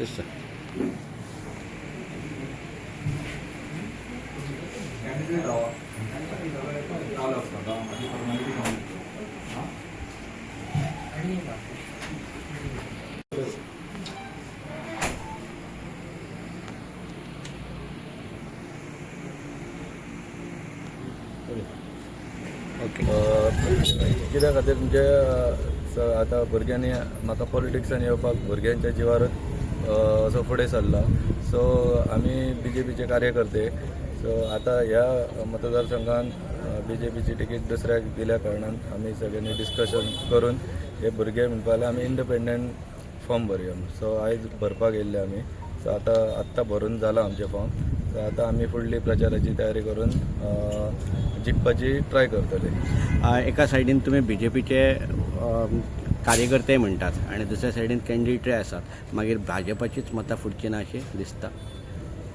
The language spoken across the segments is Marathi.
Yes, sir. Yes, sir. Okay कित्या खातीर म्हणजे अ, स- आतां भुरग्यांनी म्हाका पॉलिटिक्सान येवपाक भुरग्यांच्या जिवारच अ, असो फुडें सरला सो आमी बी जे पीचे कार्यकर्ते. सो आतां ह्या मतदारसंघान बी जे पीची तिकीट दुसऱ्याक दिल्या कारणान आमी सगळ्यांनी डिस्कशन करून हे भुरगे म्हणपा लागले आमी इंडिपेंडंट फॉर्म भरया सो आयज भरपाक येयल्ले आमी सो आतां आत्तां भरून जाला आमचे फॉर्म सो आतां आमी फुडली प्रचाराची तयारी करून जिखपाची ट्राय करतले. एका सायडीन तुमी बी जे पीचे कार्यकर्ते म्हणटात आनी दुसऱ्या सायडीन कॅन्डिडेटय आसात मागीर भाजपाचीच मतां फुटची ना अशी दिसता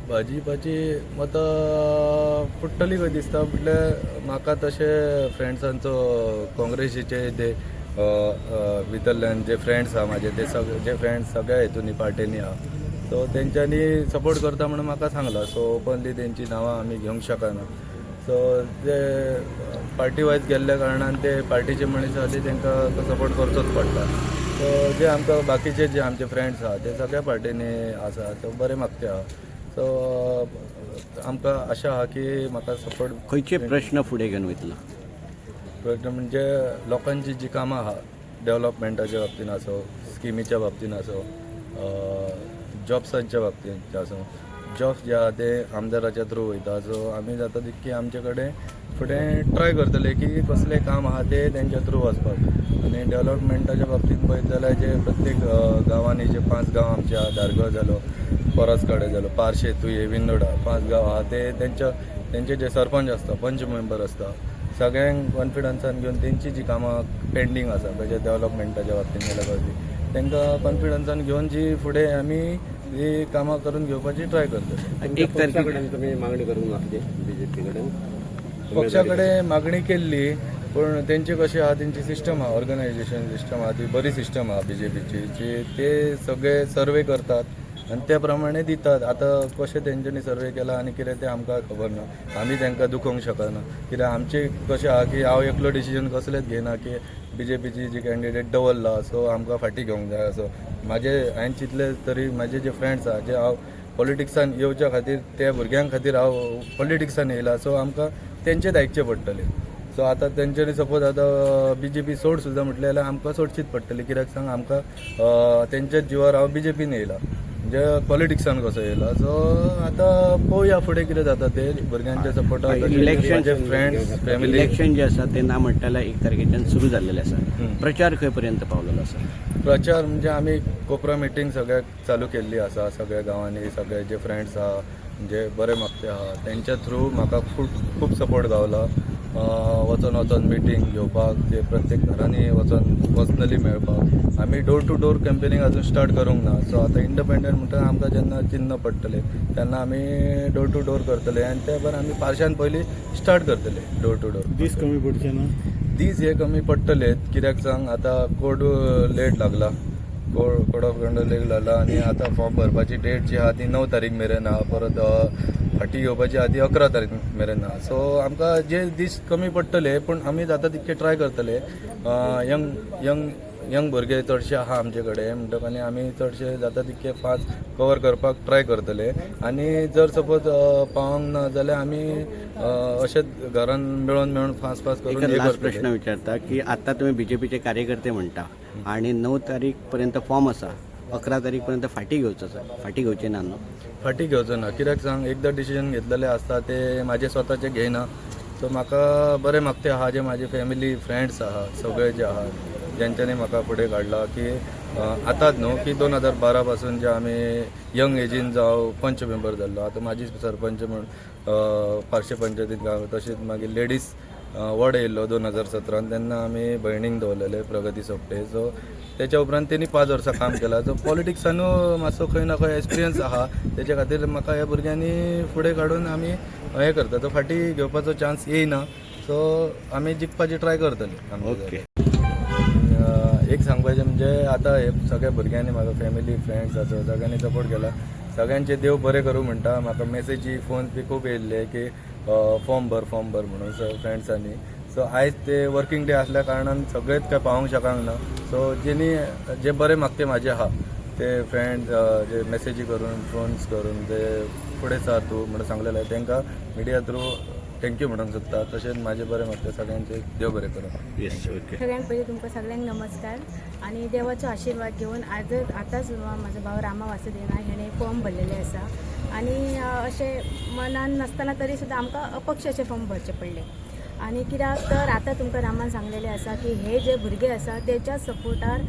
भाजपाची मतां फुट्टली कशी दिसता म्हटल्यार म्हाका तशें फ्रेंड्सांचो काँग्रेसीचे जे भितरल्यान जे फ्रेंड्स आहा म्हाजे ते सगळे जे फ्रेंड्स सगळ्या हेतूनी पार्टेनी आहा सो तेंच्यांनी सपोर्ट करता म्हणून म्हाका सांगला. सो ओपनली तेंची नांवां आमी घेवंक शकना. सो ते पार्टी वायज गेल्ल्या कारणान ते पार्टीचे मनीस आहा ते तांकां सपोर्ट करचोच पडटा सो जे आमकां बाकीचे जे आमचे फ्रेंड्स आहा ते सगळ्या पार्टीनी आसा तो बरे मागते आहा सो आमकां आशा आहा की म्हाका सपोर्ट खंयचे प्रश्न फुडें घेवन वयतलो? प्रश्न म्हणजे लोकांची जी कामां आहा डेव्हलपमेंटाच्या बाबतीन आसो स्किमीच्या बाबतीन आसो जॉब्सांच्या बाबतीत आसो जॉब्स जे आहा ते आमदाराच्या थ्रू वयता सो आमी जाता तितकी आमचे कडेन फुडें ट्राय करतले की कसलें काम आहा ते तेंच्या थ्रू वचपाक आनी डेव्हलपमेंटाच्या बाबतींत पळयत जाल्यार जे प्रत्येक गांवांनी जे पांच गांव आमच्या धारगळ जालो परसकडे जालो पारशे तुये विंदोडा पांच गांव आहा ते तेंच्या तेंचे जे सरपंच आसता पंच मेंबर आसता सगळ्यांक कॉन्फिडन्सान घेवन तेंची जी कामां पेंडींग आसा म्हणजे डेव्हलपमेंटाच्या बाबतींत गेल्या फावटी तांकां कॉन्फिडन्सान घेवन जी फुडें आमी ही कामां करून घेवपाची ट्राय करतले एक तुमी मागणी करूंक लागली बीजेपी कडेन. पक्षा कडेन मागणी केल्ली पूण तेंची कशी आहा? तेंची सिस्टम आहा ऑर्गनायझेशन सिस्टम आहा ती बरी सिस्टम आहा बी जे ते सगळे सर्वे करतात आनी त्या प्रमाणे दितात. आतां कशें तेंच्यांनी सर्वे केला आनी कितें तें आमकां खबर ना? आमी तांकां दुखोवंक शकना कित्याक आमचे कशें आहा की हांव एकलो डिसिजन कसलेंच घेयना की बी जे पीची जी कॅन्डिडेट दवरला सो आमकां फाटीं घेवंक जाय असो. म्हाजे हांवें चिंतले तरी म्हाजे जे फ्रेंड्स आहा जे हांव पॉलिटिक्सान येवच्या खातीर त्या भुरग्यां खातीर हांव पॉलिटिक्सान येयला. सो आमकां तेंचेच आयकचें पडटलें. सो आतां तेंच्यांनी सपोज आतां बी जे पी सोड सुद्दां म्हटलें जाल्यार आमकां सोडचीच पडटली. कित्याक सांग आमकां तेंच्याच जिवार हांव बी जे पीन येयला. म्हणजे पॉलिटिक्सान कसो येयला सो आतां पळोवया फुडें कितें जाता ते. भुरग्यांच्या सपोर्टाक इलेक्शन फ्रेंड्स फॅमिली इलेक्शन जे आसा ते ना म्हणटाल्या एक तारखेच्यान सुरू जाल्लेले आसा. प्रचार खंय पर्यंत पावलेलो आसा प्रचार म्हणजे आमी कोपरा मिटींग सगळ्याक चालू केल्ली आसा सगळ्या गांवांनी सगळे जे फ्रेंड्स आहा म्हणजे बरे मागते आहा तेंच्या थ्रू म्हाका खूब खूब सपोर्ट गावला. वचोन वचोन मिटींग घेवपाक ते प्रत्येक घरांनी वचोन पर्सनली मेळपाक. आमी डोर टू डोर कॅम्पेनींग अजून स्टार्ट करूंक ना. सो आतां इंडिपेंडंट म्हणटा आमकां जेन्ना चिन्न पडटले तेन्ना आमी डोर टू डोर करतले आनी ते भायर आमी पार्शान पयलीं स्टार्ट करतले डोर टू डोर दीस कमी पडचे ना? दीस हे कमी पडटलेत. कित्याक सांग आतां कोड लेट लागला. Code code of conduct late लागला आनी आतां फॉर्म भरपाची डेट जी आहा ती णव तारीख मेरेन. आहा परत फाटी घेवपाची ती अकरा तारीख मेरेन आहा सो आमकां जे दीस कमी पडटले पूण आमी जाता तितके ट्राय करतले. यंग यंग यंग भुरगे चडशे आहा आमचे कडेन म्हणटकच आनी आमी चडशे जाता तितके फास्ट कवर करपाक ट्राय करतले. आनी जर सपोज पावोंक ना जाल्यार आमी अशेंच घरान मेळोन मेळोन फास्ट फास्ट करून. प्रश्न विचारता की आता तुम्ही बीजेपीचे कार्यकर्ते म्हणटा आणि नऊ तारीख पर्यंत फॉर्म आसा अकरा तारीखपर्यंत फाटी घेवचो आसा फाटी घेवची ना न्हू फाटी घेवचो ना. कित्याक सांग एकदां डिसिजन घेतलेले आसता ते म्हाजे स्वताचे घेयना सो म्हाका बरे मागते आहा जे म्हाजे फॅमिली फ्रेंड्स आहा सगळे जे आहा ज्यांच्यानी म्हाका फुडें काडला की आतांच न्हू की दोन हजार बारा पासून जे आमी यंग एजीन जावं पंच मेंबर जाल्लो आतां म्हाजी सरपंच म्हण अं, पार्शे पंचायतीन गांव तशेंच मागीर लेडीज वड येयल्लो दोन हजार सतरान तेन्ना आमी भयणीक दवरलेले प्रगती सोपटे. सो त्याच्या उपरांत तेणी पांच वर्सां काम केलां. सो पॉलिटिक्सानू मातसो खंय ना खंय एक्सपिरियन्स आहा तेच्या खातीर म्हाका ह्या भुरग्यांनी फुडें काडून आमी हें करता तो फाटी घेवपाचो चान्स येयना सो आमी जिखपाची ट्राय करतले ओके. एक सांगपाचें म्हणजे आतां हे सगळ्या भुरग्यांनी म्हाका फॅमिली फ्रेंड्स आसा सगळ्यांनी सपोर्ट केला. सगळ्यांचे देव बरें करूं म्हणटा. म्हाका मेसेजी फोन बी खूब येयल्ले की फॉर्म भर फॉर्म भर म्हणून. फ्रेंड्सांनी सो आयज ते वर्किंग डे असल्या कारणान सगळेच काय पावोंक शकांक ना. सो जेनी जे बरे मागते म्हाजे आहा ते फ्रेंड जे मेसेजी करून फोन्स करून ते फुडें सर तूं म्हणून सांगलेले तांकां मिडिया थ्रू थँक्यू म्हणूंक सोदता तशेंच म्हाजे बरे मागते सगळ्यांचे देव बरें करूं येस ओके सगळ्यात पहिले तुमकां सगळ्यांक नमस्कार आणि देवाचो आशीर्वाद घेऊन आज आतांच म्हाजो भाव रामा वासुदेवा हेणे फॉर्म भरलेले आसा. आणि अं, अशें मनान नासतना तरी सुद्दां आमकां अपक्षाचे फॉर्म भरचे पडले. आणि कित्याक तर आतां तुमकां रामान सांगलेलें आसा की हे जे भुरगे आसा तेच्या सपोर्टार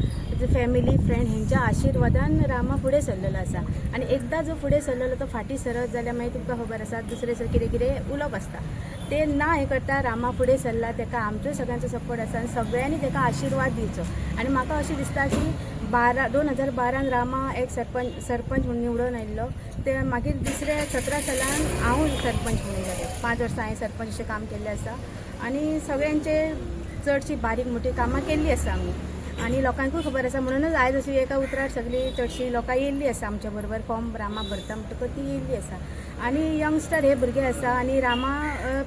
फॅमिली फ्रेंड हेंच्या आशिर्वादान रामा फुडें सरलेलो आसा आनी एकदां जो फुडें सरलेलो तो फाटीं सरत जाल्यार मागीर तुमकां खबर आसा दुसरें सर कितें कितें उलोवप आसता ते ना हें करता रामा फुडें सरला ताका आमचो सगळ्यांचो सपोर्ट आसा आनी सगळ्यांनी ताका आशिर्वाद दिवचो आनी म्हाका अशें दिसता की बारा दोन हजार बारान रामा एक सरपंच सरपंच म्हणून निवडून आयिल्लो ते मागीर दुसऱ्या सतरा सालान हांव सरपंच म्हणून जालें पांच वर्सां हांवें सरपंच अशें काम केल्लें आसा आनी सगळ्यांचे चडशीं बारीक मोठी कामां केल्लीं आसा आमी आनी लोकांकूय खबर आसा म्हणूनच आयज अशी एका उतरार सगळी चडशी लोकां येयल्लीं आसा आमच्या बरोबर फॉर्म रामा भरता म्हणटकच ती येयल्ली आसा आनी यंगस्टर हे भुरगे आसा आनी रामा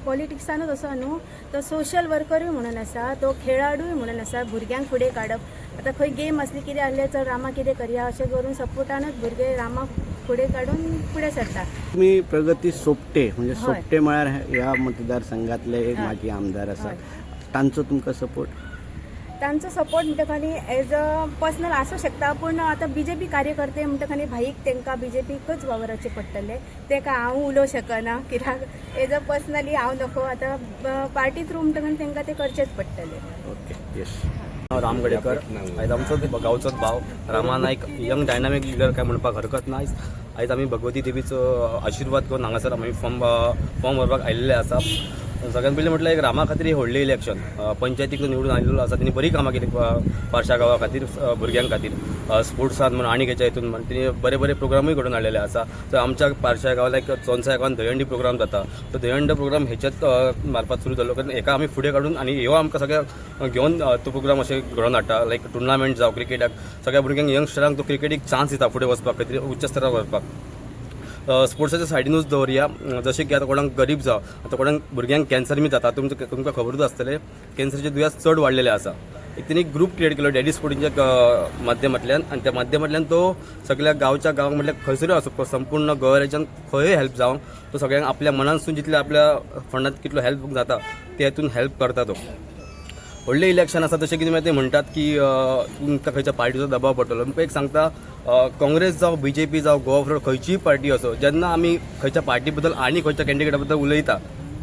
पॉलिटिक्सानूच असो न्हू तो सोशल वर्करूय म्हणून आसा तो खेळाडूय म्हणून आसा भुरग्यांक फुडें काडप आतां खंय गेम असली कितें आहलें तर रामा कितें करया अशें करून सपोर्टानूच भुरगे रामा फुडें काडून फुडें सरता तुम्ही प्रगती सोपटे म्हणजे. सोपटे म्हळ्यार ह्या मतदारसंघातले एक. माजी आमदार आसात हय. तांचो तुमकां सपोर्ट तांचो सपोर्ट म्हणटकनी एज अ पर्सनल आसूं शकता. पूण आतां बी जे पी कार्यकर्ते म्हणटकनी भाईक तांकां बी जे पीकच वावरचें पडटलें तेका हांव उलोवं शकना कित्याक एज अ पर्सनली हांव नको. आतां पार्टी थ्रू म्हणटकनी तांकां तें करचेंच पडटलें ओके येस हांव राम गडेकर आयज आमचो गांवचोच भाव. Rama Naik young dynamic leader काय म्हणपाक हरकत ना आयज आयज आमी भगवती देवीचो आशिर्वाद घेवन हांगासर आमी फॉर्म फॉर्म भरपाक आयिल्ले आसा सगळ्यात पयलीं म्हटल्यार एक रामा खातीर ही व्हडलें इलेक्शन पंचायतीक निवडून आयिल्लो आसा तेणी बरी कामां केली पारशा गांवा खातीर भुरग्यां खातीर. स्पोर्ट्सान म्हण आनी खंयच्या हितून म्हण तिणी बरे बरे प्रोग्रामूय घडोवन हाडलेले आसा तर आमच्या पारशा गांवांत एक चोनसा गांवान दहंडी प्रोग्राम जाता. तो दहंड प्रोग्राम हेच्याच मार्फत सुरू जालो कारण हेका आमी फुडें काडून आनी ह्यो आमकां सगळ्या घेवन तो प्रोग्राम अशें घडोवन हाडटा. लायक टुर्नामेंट जावं क्रिकेटाक सगळ्या भुरग्यांक यंगस्टरांक तो क्रिकेटीक चान्स दिता फुडें वचपाक खातीर उच्च स्तरार वचपाक. स्पोर्ट्साच्या सायडीनूच दवरया जशें की आतां कोणाक गरीब जावं आतां कोणाक भुरग्यांक कॅन्सर बी जाता तुमकां तुमकां खबरूच आसतलें कॅन्सरचे दुयेंस चड वाडलेले आसा एक तेणी ग्रूप क्रिएट केलो डॅडी स्पोर्टिंगच्या माध्यमांतल्यान आनी त्या माध्यमांतल्यान तो सगळ्या गांवच्या गांवांक म्हटल्यार खंयसरूय आसूं संपूर्ण गोंयच्यान खंय हेल्प जावंक तो सगळ्यांक आपल्या मनानसून जितले आपल्या फंडात कितलो हेल्प जाता ते हेतून हेल्प करता तो. व्हडलें इलेक्शन आसा तशें कितें ते म्हणटात की तुमकां खंयच्या पार्टीचो दबाव पडटलो तुमकां एक सांगता काँग्रेस जावं बी जे पी जावं गोवा फ्रॉड खंयचीय पार्टी असो जेन्ना आमी खंयच्या पार्टी बद्दल आनी खंयच्या कॅन्डिडेटा बद्दल उलयता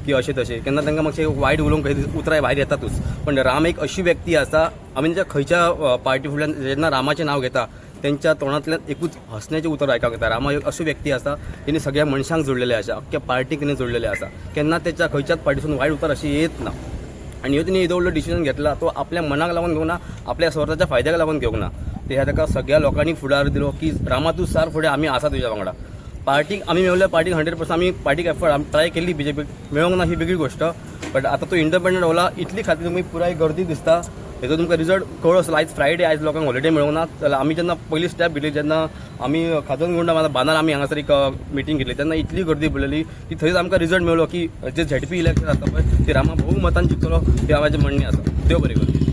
की अशें तशें केन्ना तांकां मातशें वायट उलोवंक खंय उतराय भायर येतातूच पण राम एक अशी व्यक्ती आसा आमी त्या खंयच्या पार्टी फुडल्यान जेन्ना रामाचें नांव घेता त्यांच्या तोंडांतल्यान एकूच हसण्याचे उतर आयकांक येता रामा एक अशी व्यक्ती आसा तेणी सगळ्या मनशांक जोडलेले आसा अख्ख्या पार्टीक तेणी जोडलेले आसा केन्ना त्याच्या खंयच्याच पार्टीसून वायट उतर अशी येत ना आणि ह्यो तिने एवढं डिसिजन घेतला तो आपल्या मनाक लागून घेवना आपल्या स्वतःच्या फायद्याक लागून घेवंक ना. ते ह्या ताका सगळ्या लोकांनी फुडार दिलो की रामा तू सार फुडें आमी आसा तुज्या वांगडा पार्टीक आमी मेळल्या पार्टीक हंड्रेड पर्सेंट आमी पार्टीक एफर्ट ट्राय केल्ली बी जे पीक मेळोंक ना ही वेगळी गोश्ट बट आतां तो इंडिपेंडंट होला इतली खातीर तुमी पुराय गर्दी दिसता. हेजो तुमकां रिजल्ट कळो आसलो आयज फ्रायडे आयज लोकांक हॉलिडे मेळूंक ना जाल्यार आमी जेन्ना पयली स्टेप घेतली जेन्ना आमी खाजन गुंडा माझा बांदार आमी हांगासर एक मिटींग घेतली. तेन्ना इतली गर्दी पडलेली की थंयच आमकां रिजल्ट मेळ्ळो की जे झेडपी इलेक्शन जाता पळय ते रामा भोव मतान जिखतलो हे म्हाजें म्हणणें आसा देव बरें करूं.